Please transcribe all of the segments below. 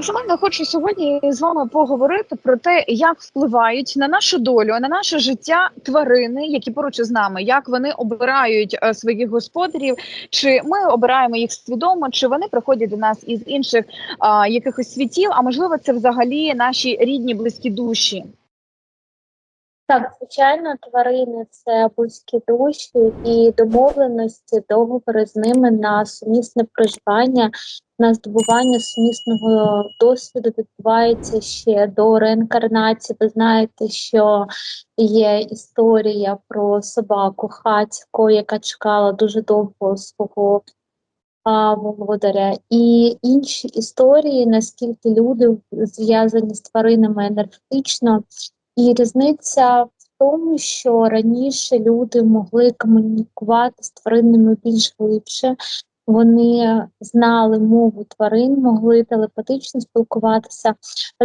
Максимально хочу сьогодні з вами поговорити про те, як впливають на нашу долю, на наше життя тварини, які поруч із нами, як вони обирають е, своїх господарів, чи ми обираємо їх свідомо, чи вони приходять до нас із інших а, якихось світів, а можливо, це взагалі наші рідні близькі душі. Так, звичайно, тварини це близькі душі і домовленості, договори з ними на сумісне проживання, на здобування сумісного досвіду відбувається ще до реінкарнації. Ви знаєте, що є історія про собаку Хацько, яка чекала дуже довго свого а, володаря, і інші історії, наскільки люди зв'язані з тваринами енергетично. І різниця в тому, що раніше люди могли комунікувати з тваринами більш глибше, вони знали мову тварин, могли телепатично спілкуватися.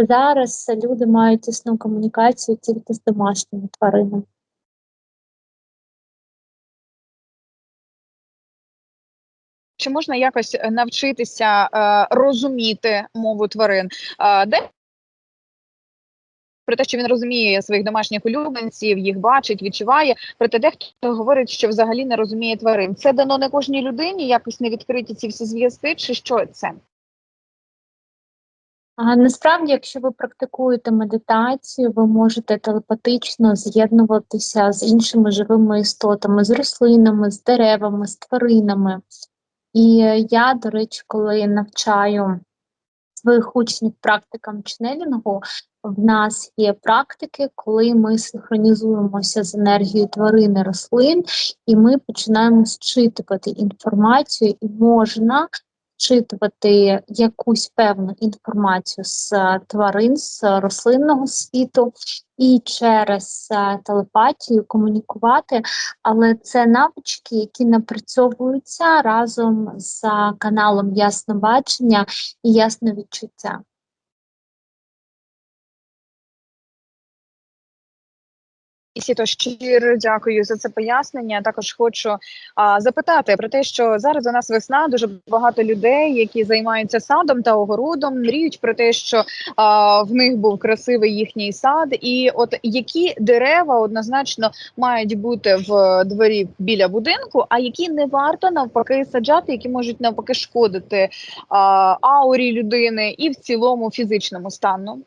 Зараз люди мають тісну комунікацію тільки з домашніми тваринами. Чи можна якось е, навчитися е, розуміти мову тварин? Е, де про те, що він розуміє своїх домашніх улюбленців, їх бачить, відчуває. Проте дехто говорить, що взагалі не розуміє тварин. Це дано не кожній людині, якось не відкриті ці всі зв'язки, чи що це? А насправді, якщо ви практикуєте медитацію, ви можете телепатично з'єднуватися з іншими живими істотами, з рослинами, з деревами, з тваринами. І я, до речі, коли навчаю своїх учнів практикам чнелінгу, в нас є практики, коли ми синхронізуємося з енергією тварин і рослин, і ми починаємо зчитувати інформацію, і можна вчитувати якусь певну інформацію з е, тварин, з рослинного світу і через е, телепатію комунікувати, але це навички, які напрацьовуються разом з каналом яснобачення і ясновідчуття. Сіто, щиро дякую за це пояснення. Також хочу а, запитати про те, що зараз у нас весна, дуже багато людей, які займаються садом та огородом, мріють про те, що а, в них був красивий їхній сад, і от які дерева однозначно мають бути в дворі біля будинку, а які не варто навпаки саджати, які можуть навпаки шкодити а, аурі людини і в цілому фізичному стану.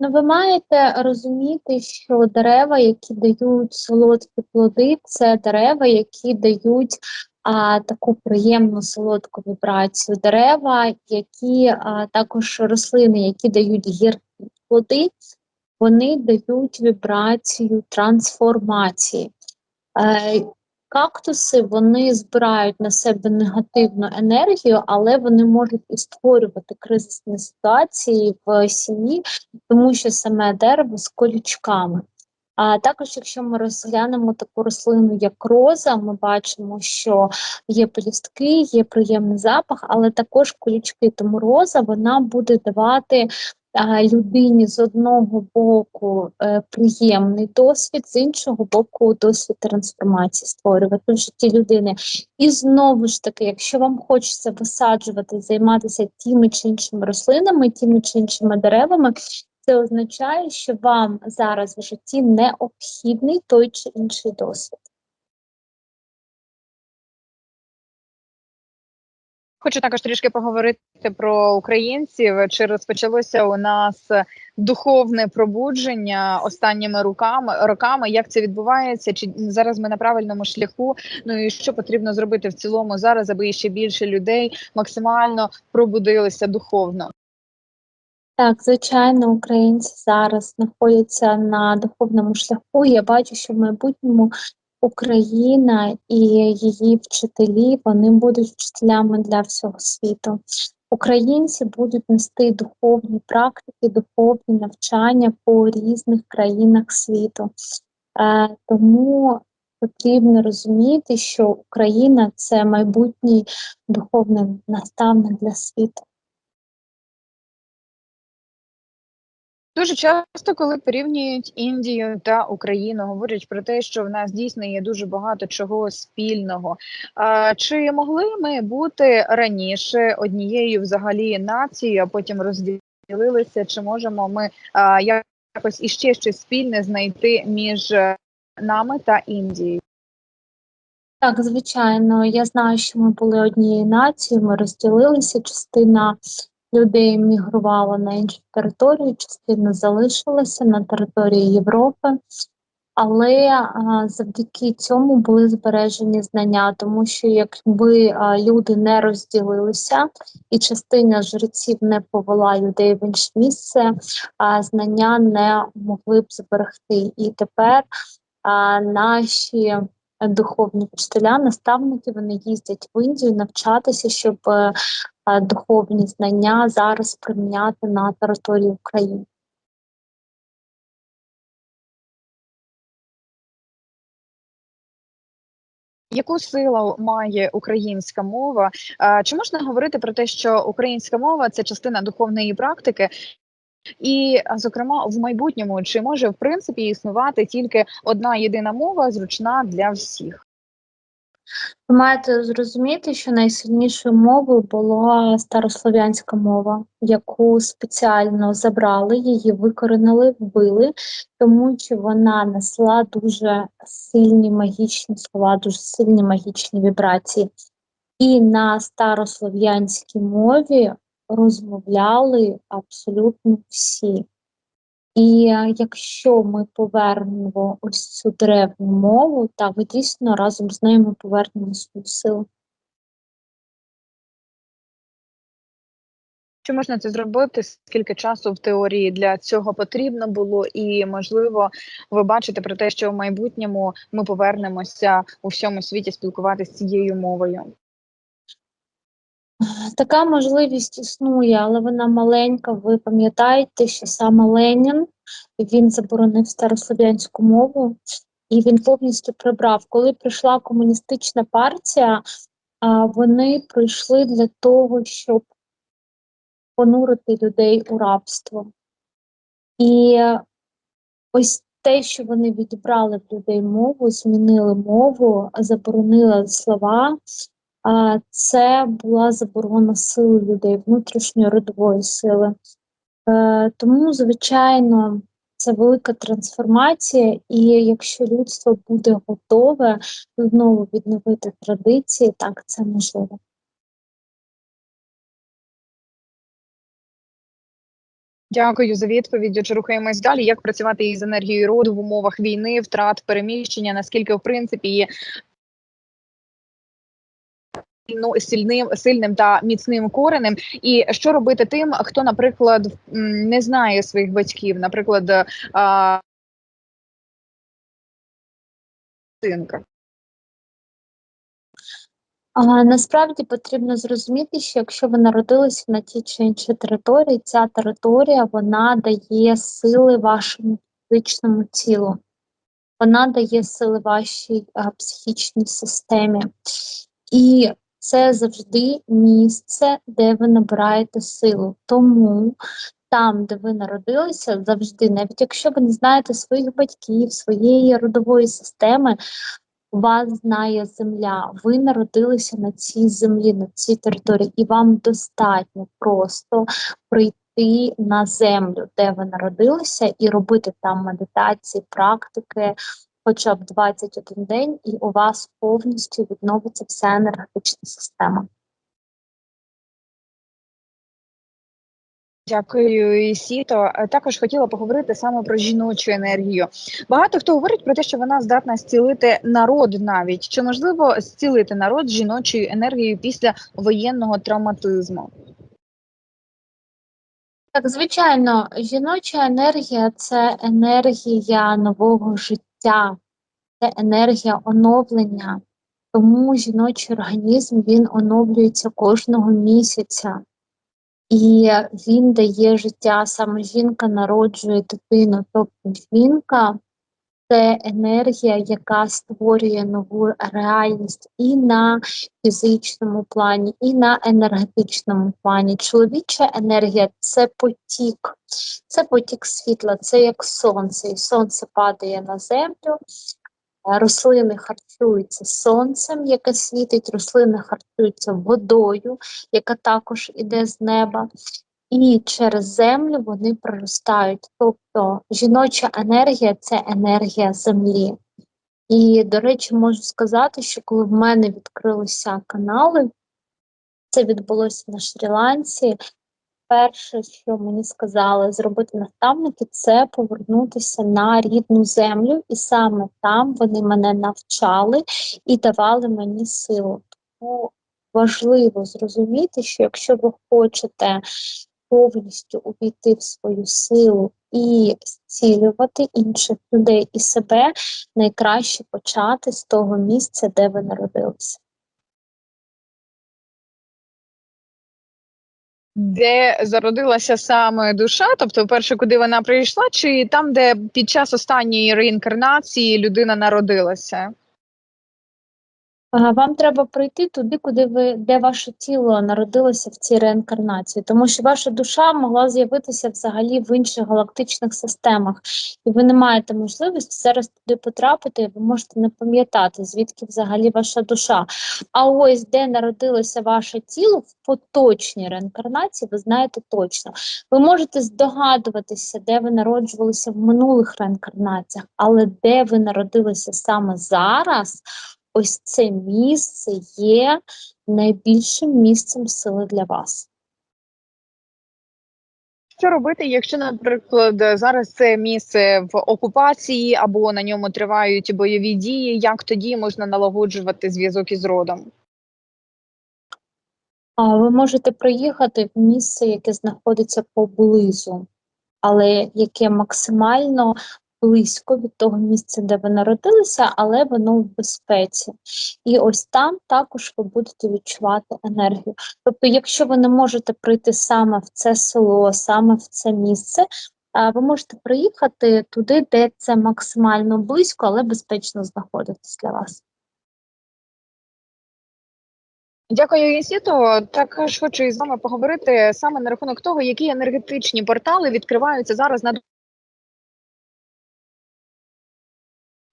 Ну, ви маєте розуміти, що дерева, які дають солодкі плоди, це дерева, які дають а, таку приємну солодку вібрацію. Дерева, які а, також рослини, які дають гіркі плоди, вони дають вібрацію трансформації. Е, Кактуси вони збирають на себе негативну енергію, але вони можуть і створювати кризисні ситуації в сім'ї, тому що саме дерево з колючками. А також, якщо ми розглянемо таку рослину, як роза, ми бачимо, що є полістки, є приємний запах, але також колючки. Тому роза вона буде давати людині з одного боку е, приємний досвід, з іншого боку, досвід трансформації створювати в житті людини. І знову ж таки, якщо вам хочеться висаджувати, займатися тими чи іншими рослинами, тими чи іншими деревами. Це означає, що вам зараз в житті необхідний той чи інший досвід. Хочу також трішки поговорити про українців. Чи розпочалося у нас духовне пробудження останніми роками, роками? Як це відбувається? Чи зараз ми на правильному шляху? Ну і що потрібно зробити в цілому зараз, аби ще більше людей максимально пробудилися духовно? Так, звичайно, українці зараз знаходяться на духовному шляху. Я бачу, що в майбутньому Україна і її вчителі вони будуть вчителями для всього світу. Українці будуть нести духовні практики, духовні навчання по різних країнах світу. Е, Тому потрібно розуміти, що Україна це майбутній духовний наставник для світу. Дуже часто, коли порівнюють Індію та Україну, говорять про те, що в нас дійсно є дуже багато чого спільного. А, чи могли ми бути раніше однією взагалі нацією, а потім розділилися? Чи можемо ми а, якось іще щось спільне знайти між е, нами та Індією? Так, звичайно, я знаю, що ми були однією нацією, ми розділилися. Частина людей мігрувала на інші території, частина залишилася на території Європи, але а, завдяки цьому були збережені знання, тому що якби а, люди не розділилися і частина жреців не повела людей в інше місце, а знання не могли б зберегти. І тепер а, наші духовні вчителя, наставники, вони їздять в Індію навчатися, щоб е, е, духовні знання зараз приміняти на території України. Яку силу має українська мова? Чи можна говорити про те, що українська мова це частина духовної практики? І, зокрема, в майбутньому чи може в принципі існувати тільки одна єдина мова, зручна для всіх? Ви маєте зрозуміти, що найсильнішою мовою була старослов'янська мова, яку спеціально забрали, її викоренили, вбили, тому що вона несла дуже сильні магічні слова, дуже сильні магічні вібрації. І на старослов'янській мові розмовляли абсолютно всі. І е, якщо ми повернемо ось цю древню мову, так дійсно разом з нею ми повернемо свою силу. Чи можна це зробити? Скільки часу в теорії для цього потрібно було? І можливо, ви бачите про те, що в майбутньому ми повернемося у всьому світі спілкуватися цією мовою? Така можливість існує, але вона маленька. Ви пам'ятаєте, що саме Ленін він заборонив старослов'янську мову і він повністю прибрав. Коли прийшла комуністична партія, вони прийшли для того, щоб понурити людей у рабство. І ось те, що вони відібрали в людей мову, змінили мову, заборонили слова. Це була заборона сили людей, внутрішньої родової сили. Е, Тому, звичайно, це велика трансформація, і якщо людство буде готове знову відновити традиції, так це можливо. Дякую за відповідь. Отже, рухаємось далі. Як працювати із енергією роду в умовах війни, втрат, переміщення? Наскільки в принципі є ну, сильним, сильним та міцним коренем, і що робити тим, хто, наприклад, не знає своїх батьків, наприклад, а, насправді потрібно зрозуміти, що якщо ви народилися на тій чи іншій території, ця територія вона дає сили вашому фізичному тілу, вона дає сили вашій а, психічній системі. І це завжди місце, де ви набираєте силу. Тому там, де ви народилися, завжди, навіть якщо ви не знаєте своїх батьків, своєї родової системи, вас знає земля. Ви народилися на цій землі, на цій території, і вам достатньо просто прийти на землю, де ви народилися, і робити там медитації, практики. Хоча б 21 день, і у вас повністю відновиться вся енергетична система. Дякую, Ісіто. Е, Також хотіла поговорити саме про жіночу енергію. Багато хто говорить про те, що вона здатна зцілити народ навіть чи можливо зцілити народ жіночою енергією після воєнного травматизму. Так, звичайно, жіноча енергія це енергія нового життя, це енергія оновлення. Тому жіночий організм він оновлюється кожного місяця. І він дає життя, саме жінка народжує дитину. Тобто жінка це енергія, яка створює нову реальність і на фізичному плані, і на енергетичному плані. Чоловіча енергія це потік, це потік світла, це як сонце, і сонце падає на землю. Рослини харчуються сонцем, яке світить, рослини харчуються водою, яка також іде з неба, і через землю вони проростають. Тобто жіноча енергія це енергія землі. І, до речі, можу сказати, що коли в мене відкрилися канали, це відбулося на Шрі-Ланці. Перше, що мені сказали зробити наставники, це повернутися на рідну землю, і саме там вони мене навчали і давали мені силу. Тому важливо зрозуміти, що якщо ви хочете повністю увійти в свою силу і зцілювати інших людей і себе, найкраще почати з того місця, де ви народилися. Де зародилася саме душа, тобто перше, куди вона прийшла, чи там, де під час останньої реінкарнації людина народилася? Вам треба прийти туди, куди ви, де ваше тіло народилося в цій реінкарнації, тому що ваша душа могла з'явитися взагалі в інших галактичних системах, і ви не маєте можливості зараз туди потрапити, ви можете не пам'ятати, звідки взагалі ваша душа. А ось де народилося ваше тіло в поточній реінкарнації, ви знаєте точно. Ви можете здогадуватися, де ви народжувалися в минулих реінкарнаціях, але де ви народилися саме зараз. Ось це місце є найбільшим місцем сили для вас. Що робити, якщо, наприклад, зараз це місце в окупації або на ньому тривають бойові дії? Як тоді можна налагоджувати зв'язок із родом? А ви можете приїхати в місце, яке знаходиться поблизу, але яке максимально близько від того місця, де ви народилися, але воно в безпеці. І ось там також ви будете відчувати енергію. Тобто, якщо ви не можете прийти саме в це село, саме в це місце, ви можете приїхати туди, де це максимально близько, але безпечно знаходитись для вас. Дякую, Інсіто. Також хочу із вами поговорити саме на рахунок того, які енергетичні портали відкриваються зараз на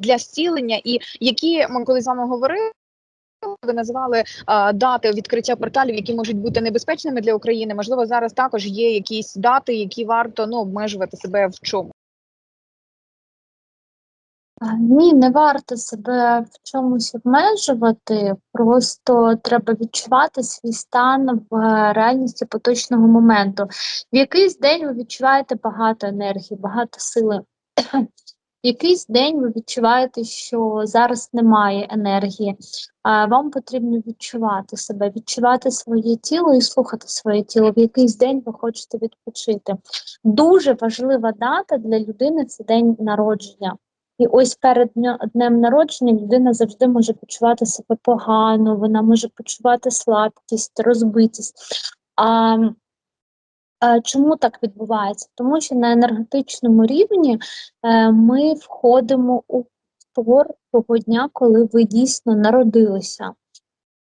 для зцілення, і які ми коли з вами говорили. Ви називали а, дати відкриття порталів, які можуть бути небезпечними для України. Можливо, зараз також є якісь дати, які варто ну обмежувати себе в чому. Ні, не варто себе в чомусь обмежувати, просто треба відчувати свій стан в е, реальності поточного моменту. В якийсь день ви відчуваєте багато енергії, багато сили. Якийсь день ви відчуваєте, що зараз немає енергії. А вам потрібно відчувати себе, відчувати своє тіло і слухати своє тіло. В якийсь день ви хочете відпочити. Дуже важлива дата для людини це день народження. І ось перед днем народження людина завжди може почувати себе погано, вона може почувати слабкість, розбитість. А чому так відбувається? Тому що на енергетичному рівні е, ми входимо у твор того дня, коли ви дійсно народилися.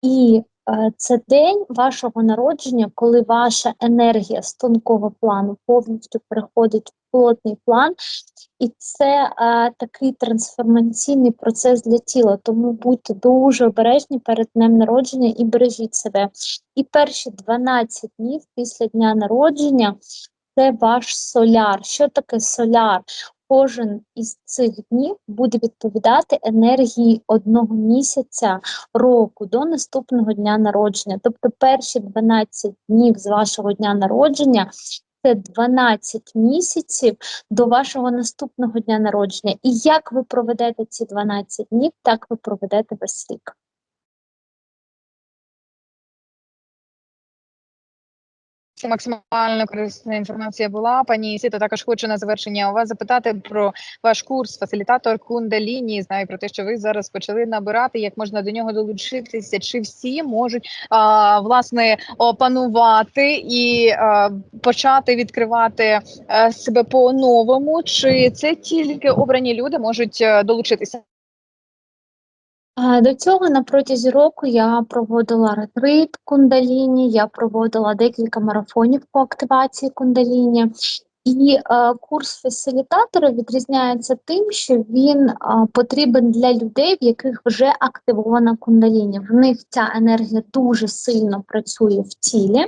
І е, це день вашого народження, коли ваша енергія з тонкого плану повністю переходить плотний план, і це е, такий трансформаційний процес для тіла. Тому будьте дуже обережні перед днем народження і бережіть себе. І перші 12 днів після дня народження це ваш соляр. Що таке соляр? Кожен із цих днів буде відповідати енергії одного місяця року до наступного дня народження. Тобто перші 12 днів з вашого дня народження 12 місяців до вашого наступного дня народження. І як ви проведете ці 12 днів, так ви проведете весь рік. Це максимально корисна інформація була. Пані Сіто, також хочу на завершення у вас запитати про ваш курс фасилітатор Кундаліні. Знаю про те, що ви зараз почали набирати, як можна до нього долучитися. Чи всі можуть а, власне опанувати і а, почати відкривати себе по-новому? Чи це тільки обрані люди можуть е, долучитися? До цього на протязі року я проводила ретрит кундаліні, я проводила декілька марафонів по активації кундаліні. І е, курс фасилітатора відрізняється тим, що він е, потрібен для людей, в яких вже активована кундаліні. В них ця енергія дуже сильно працює в тілі,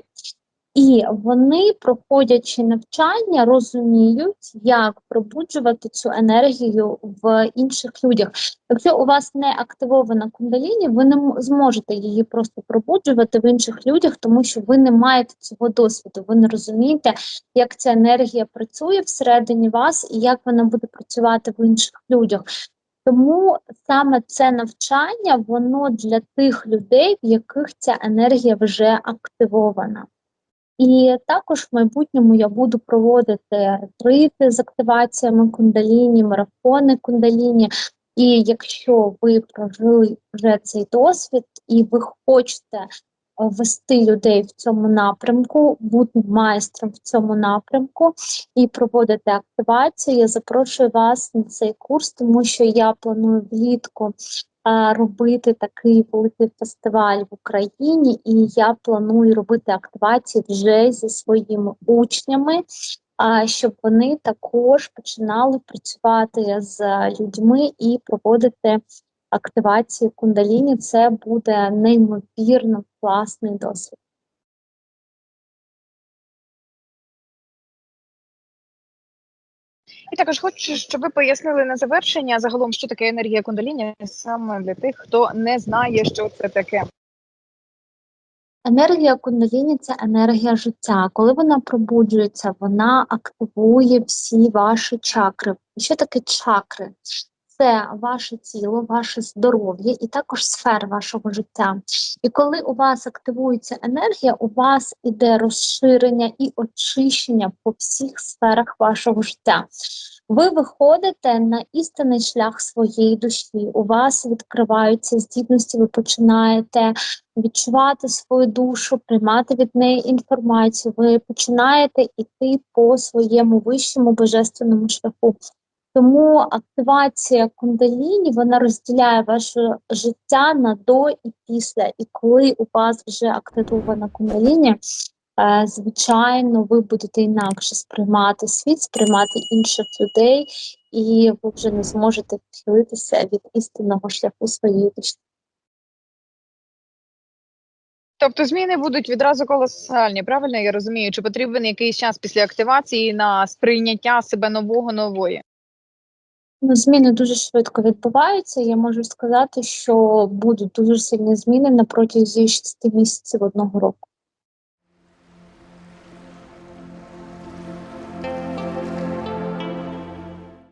і вони, проходячи навчання, розуміють, як пробуджувати цю енергію в інших людях. Якщо у вас не активована кундаліні, ви не зможете її просто пробуджувати в інших людях, тому що ви не маєте цього досвіду. Ви не розумієте, як ця енергія працює всередині вас і як вона буде працювати в інших людях. Тому саме це навчання воно для тих людей, в яких ця енергія вже активована. І також в майбутньому я буду проводити ретрити з активаціями кундаліні, марафони кундаліні. І якщо ви прожили вже цей досвід і ви хочете е, вести людей в цьому напрямку, бути майстром в цьому напрямку і проводити активацію, я запрошую вас на цей курс, тому що я планую влітку робити такий великий фестиваль в Україні, і я планую робити активації вже зі своїми учнями, щоб вони також починали працювати з людьми і проводити активації кундаліні. Це буде неймовірно класний досвід. Також хочу, щоб ви пояснили на завершення загалом, що таке енергія кундаліні, саме для тих, хто не знає, що це таке. Енергія кундаліні це енергія життя. Коли вона пробуджується, вона активує всі ваші чакри. Що таке чакри? Це ваше тіло, ваше здоров'я і також сфера вашого життя. І коли у вас активується енергія, у вас іде розширення і очищення по всіх сферах вашого життя. Ви виходите на істинний шлях своєї душі. У вас відкриваються здібності, ви починаєте відчувати свою душу, приймати від неї інформацію. Ви починаєте йти по своєму вищому божественному шляху. Тому активація кундаліні вона розділяє ваше життя на до і після. І коли у вас вже активована кундаліні, е, звичайно, ви будете інакше сприймати світ, сприймати інших людей, і ви вже не зможете відхилитися від істинного шляху своєї душі. Тобто зміни будуть відразу колосальні, правильно я розумію? Чи потрібен якийсь час після активації на сприйняття себе нового нової? Ну, зміни дуже швидко відбуваються. Я можу сказати, що будуть дуже сильні зміни на протязі 6 місяців одного року.